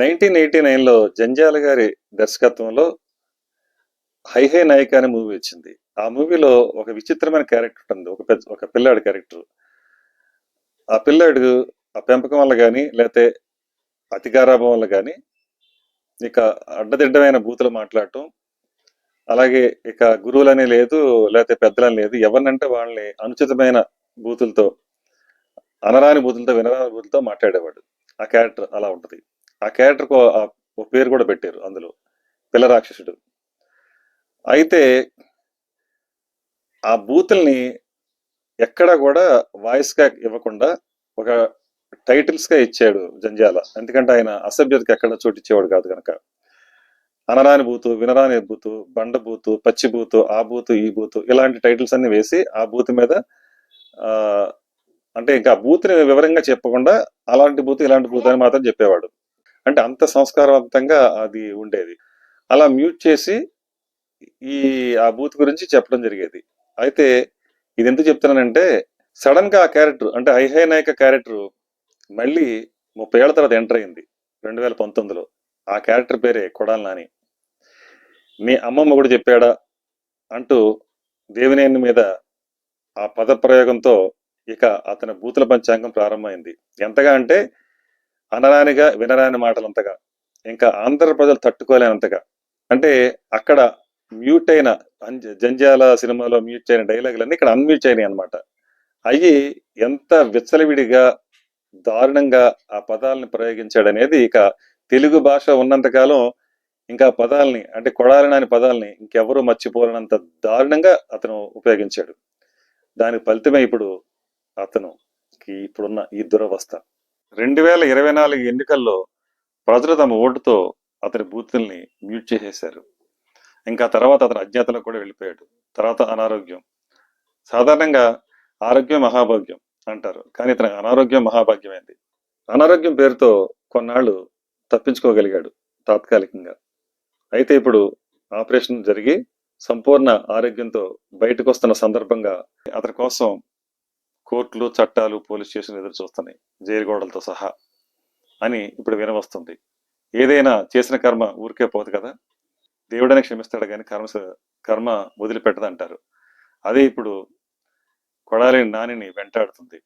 Nineteen eighty నైన్లో జంజాల గారి దర్శకత్వంలో హై హై నాయక అనే మూవీ వచ్చింది. ఆ మూవీలో ఒక విచిత్రమైన క్యారెక్టర్ ఉంటుంది. ఒక పెద్ద ఒక పిల్లాడి క్యారెక్టర్. ఆ పిల్లాడు ఆ పెంపకం వల్ల కానీ లేకపోతే అతికారాభం వల్ల కానీ ఇక అడ్డదిడ్డమైన బూతులు మాట్లాడటం అలాగే ఇక గురువులనే లేదు లేకపోతే పెద్దలని లేదు ఎవరినంటే వాళ్ళని అనుచితమైన బూతులతో అనరాని బూతులతో వినరాని బూతులతో మాట్లాడేవాడు. ఆ క్యారెక్టర్ అలా ఉంటుంది. ఆ క్యారెక్టర్కు ఒక పేరు కూడా పెట్టారు అందులో పిల్ల రాక్షసుడు. అయితే ఆ బూతుల్ని ఎక్కడా కూడా వాయిస్గా ఇవ్వకుండా ఒక టైటిల్స్గా ఇచ్చాడు జంజాల ఎందుకంటే ఆయన అసభ్యతకి ఎక్కడ చోటిచ్చేవాడు కాదు కనుక. అనరాని బూతు వినరాని బూతు బండ బూతు పచ్చి బూతు ఆ బూతు ఈ బూతు ఇలాంటి టైటిల్స్ అన్ని వేసి ఆ బూత్ మీద అంటే ఇంకా బూత్ని వివరంగా చెప్పకుండా అలాంటి బూత్ ఇలాంటి బూత్ అని మాత్రం చెప్పేవాడు. అంటే అంత సంస్కారవంతంగా అది ఉండేది. అలా మ్యూట్ చేసి ఈ ఆ బూత్ గురించి చెప్పడం జరిగేది. అయితే ఇది ఎందుకు చెప్తున్నానంటే సడన్గా ఆ క్యారెక్టర్ అంటే ఐహై నాయక క్యారెక్టర్ మళ్ళీ ముప్పై ఏళ్ళ తర్వాత ఎంటర్ అయింది రెండు వేల పంతొమ్మిదిలో. ఆ క్యారెక్టర్ పేరే కొడాలి నాని. మీ అమ్మమ్మ కూడా చెప్పాడా? అంటూ దేవినేని మీద ఆ పద ప్రయోగంతో ఇక అతని బూతుల పంచాంగం ప్రారంభమైంది. ఎంతగా అంటే అనరానిగా వినరాని మాటలంతగా ఇంకా ఆంధ్ర ప్రజలు తట్టుకోలేనంతగా. అంటే అక్కడ మ్యూట్ అయిన అంజ- జంజాల సినిమాలో మ్యూట్ అయిన డైలాగులన్నీ ఇక్కడ అన్మ్యూట్ అయినాయి అనమాట అవి ఎంత విచ్చలవిడిగా దారుణంగా ఆ పదాలని ప్రయోగించాడనేది ఇక తెలుగు భాష ఉన్నంతకాలం ఇంకా పదాలని అంటే కొడాలనాని పదాలని ఇంకెవరూ మర్చిపోలేనంత దారుణంగా అతను ఉపయోగించాడు. దానికి ఫలితమే ఇప్పుడు అతను ఇప్పుడున్న ఈ దురవస్థ. రెండు వేల ఇరవై నాలుగు ఎన్నికల్లో ప్రజలు తమ ఓటుతో అతని బూతుల్ని మ్యూట్ చేసేశారు. ఇంకా తర్వాత అతను అజ్ఞాతలో కూడా వెళ్ళిపోయాడు. తర్వాత అనారోగ్యం. సాధారణంగా ఆరోగ్యం మహాభాగ్యం అంటారు. కానీ ఇతను అనారోగ్యం మహాభాగ్యమైంది. అనారోగ్యం పేరుతో కొన్నాళ్ళు తప్పించుకోగలిగాడు తాత్కాలికంగా. అయితే ఇప్పుడు ఆపరేషన్ జరిగి సంపూర్ణ ఆరోగ్యంతో బయటకు వస్తున్న సందర్భంగా అతని కోసం కోర్టులు చట్టాలు పోలీస్ స్టేషన్ ఎదురు చూస్తున్నాయి. జైలు గోడలతో సహా అని ఇప్పుడు వినవస్తుంది. ఏదైనా చేసిన కర్మ ఊరికే పోదు కదా. దేవుడనే క్షమిస్తాడు కానీ కర్మ కర్మ వదిలిపెట్టదంటారు. అదే ఇప్పుడు కొడాలి నానిని వెంటాడుతుంది.